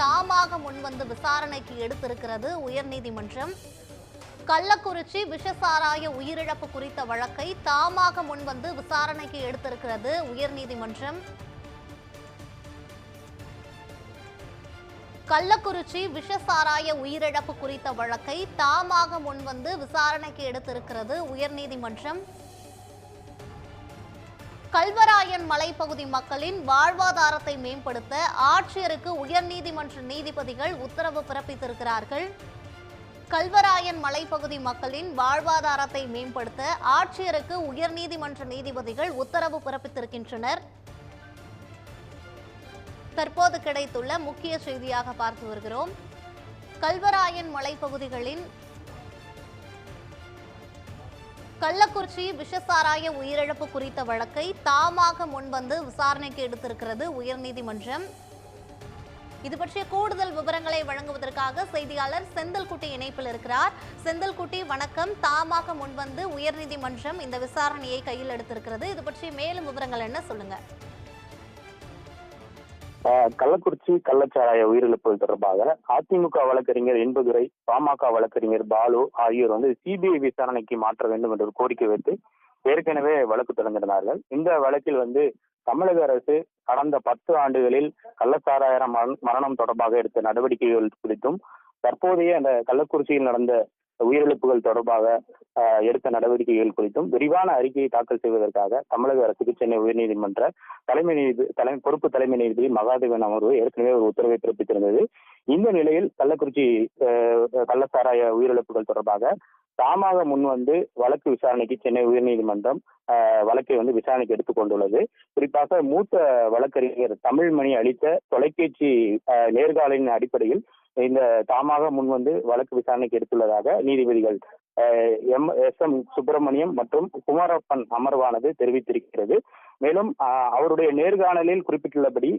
தாமாக முன்வந்து விசாரணைக்கு எடுத்திருக்கிறது உயர்நீதிமன்றம். கள்ளக்குறிச்சி விஷசாராய உயிரிழப்பு குறித்த வழக்கை தாமாக முன்வந்து விசாரணைக்கு எடுத்திருக்கிறது உயர்நீதிமன்றம். கள்ளக்குறிச்சி விஷசாராய உயிரிழப்பு குறித்த வழக்கை தாமாக முன்வந்து விசாரணைக்கு எடுத்திருக்கிறது உயர்நீதிமன்றம். கல்வராயன் மலைப்பகுதி மக்களின் வாழ்வாதாரத்தை மேம்படுத்த ஆட்சியருக்கு உயர்நீதிமன்ற நீதிபதிகள் உத்தரவு பிறப்பித்திருக்கிறார்கள். கல்வராயன் மலைப்பகுதி மக்களின் வாழ்வாதாரத்தை மேம்படுத்த ஆட்சியருக்கு உயர்நீதிமன்ற நீதிபதிகள் உத்தரவு பிறப்பித்திருக்கின்றனர். தற்போது கிடைத்துள்ள முக்கிய செய்தியாக பார்த்து வருகிறோம். கல்வராயன் மலைப்பகுதிகளின் கள்ளக்குறிச்சி விஷசாராய உயிரிழப்பு குறித்த வழக்கை தாமாக முன்வந்து விசாரணைக்கு எடுத்திருக்கிறது உயர்நீதிமன்றம். இது பற்றிய கூடுதல் விவரங்களை வழங்குவதற்காக செய்தியாளர் செந்தில்குட்டி இணைப்பில் இருக்கிறார். செந்தில்குட்டி வணக்கம். தாமாக முன்வந்து உயர்நீதிமன்றம் இந்த விசாரணையை கையில் எடுத்திருக்கிறது. இது பற்றி மேலும் விவரங்கள் என்ன சொல்லுங்க. கள்ளக்குறிச்சி கள்ளச்சாராய உயிரிழப்புகள் தொடர்பாக அதிமுக வழக்கறிஞர் என்பதுரை பாமக வழக்கறிஞர் பாலு ஆகியோர் வந்து சிபிஐ விசாரணைக்கு மாற்ற வேண்டும் என்ற ஒரு கோரிக்கை வைத்து ஏற்கனவே வழக்கு தொடங்கியிருந்தார்கள் இந்த வழக்கில் வந்து தமிழக அரசு கடந்த பத்து ஆண்டுகளில் கள்ளச்சாராய மரணம் தொடர்பாக எடுத்த நடவடிக்கைகள் குறித்தும் தற்போதைய அந்த கள்ளக்குறிச்சியில் நடந்த உயிரிழப்புகள் தொடர்பாக எடுத்த நடவடிக்கைகள் குறித்தும் விரிவான அறிக்கையை தாக்கல் செய்வதற்காக தமிழக அரசுக்கு சென்னை உயர்நீதிமன்ற தலைமை நீதி தலைமை பொறுப்பு தலைமை நீதிபதி மகாதேவன் அமர்வு ஏற்கனவே ஒரு உத்தரவை பிறப்பித்திருந்தது. இந்த நிலையில் கள்ளக்குறிச்சி அஹ், கள்ளச்சாராய உயிரிழப்புகள் தொடர்பாக தாமாக முன் வந்து வழக்கு விசாரணைக்கு சென்னை உயர்நீதிமன்றம் வழக்கை வந்து விசாரணைக்கு எடுத்துக் கொண்டுள்ளது. குறிப்பாக மூத்த வழக்கறிஞர் தமிழ்மணி அளித்த தொலைபேசி அஹ், அடிப்படையில் இந்த தாமாக முன் வந்து வழக்கு விசாரணைக்கு எடுத்துள்ளதாக நீதிபதிகள் அஹ், எம் எஸ் எம் சுப்பிரமணியம் மற்றும் குமாரப்பன் அமர்வானது தெரிவித்திருக்கிறது. மேலும் ஆஹ், அவருடைய நேர்காணலில் குறிப்பிட்டுள்ளபடி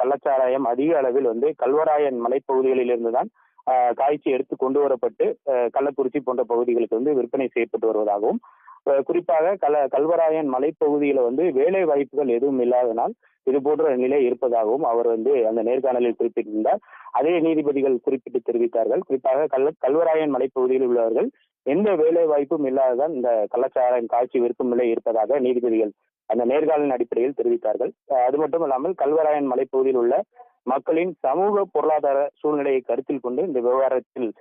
கள்ளச்சாராயம் அதிக அளவில் வந்து கல்வராயன் மலைப்பகுதிகளில் இருந்துதான் ஆஹ், காய்ச்சி எடுத்து கொண்டு வரப்பட்டு கள்ளக்குறிச்சி போன்ற பகுதிகளுக்கு வந்து விற்பனை செய்யப்பட்டு வருவதாகவும் குறிப்பாக கல கல்வராயன் மலைப்பகுதியில வந்து வேலை வாய்ப்புகள் எதுவும் இல்லாதனால் இது போன்ற நிலை இருப்பதாகவும் அவர் வந்து அந்த நேர்காணலில் குறிப்பிட்டிருந்தார். அதே நீதிபதிகள் குறிப்பிட்டு தெரிவித்தார்கள். குறிப்பாக கள்ள கல்வராயன் மலைப்பகுதியில் உள்ளவர்கள் எந்த வேலை வாய்ப்பும் இல்லாததால் இந்த கள்ளச்சாராயம் காட்சி விருப்பம் நிலை இருப்பதாக நீதிபதிகள் அந்த நேர்காணலின் அடிப்படையில் தெரிவித்தார்கள். அஹ் அது மட்டும் இல்லாமல் கல்வராயன் மலைப்பகுதியில் உள்ள மக்களின் சமூக பொருளாதார சூழ்நிலையை கருத்தில் கொண்டு இந்த விவகாரத்தில்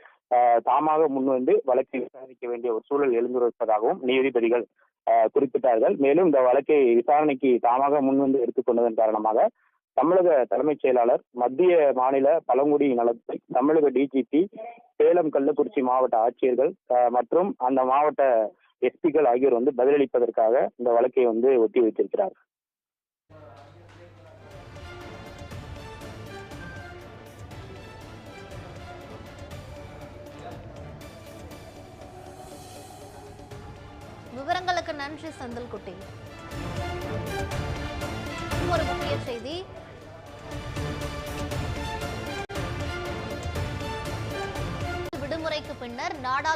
தாமாக முன்வந்து வழக்கை விசாரிக்க வேண்டிய ஒரு சூழல் எழுந்திருப்பதாகவும் நீதிபதிகள் குறிப்பிட்டார்கள். மேலும் இந்த வழக்கை விசாரணைக்கு தாமாக முன்வந்து எடுத்துக்கொண்டதன் காரணமாக தமிழக தலைமைச் செயலாளர் மத்திய மாநில பழங்குடி நலத்துறை தமிழக டிஜிபி சேலம் கள்ளக்குறிச்சி மாவட்ட ஆட்சியர்கள் மற்றும் அந்த மாவட்ட எஸ்பிக்கள் ஆகியோர் வந்து பதிலளிப்பதற்காக இந்த வழக்கை வந்து ஒத்தி வைத்திருக்கிறார் விவரங்களுக்கு நன்றி செந்தில்குட்டி. ஒரு முக்கிய செய்தி. விடுமுறைக்கு பின்னர் நாடாளுமன்ற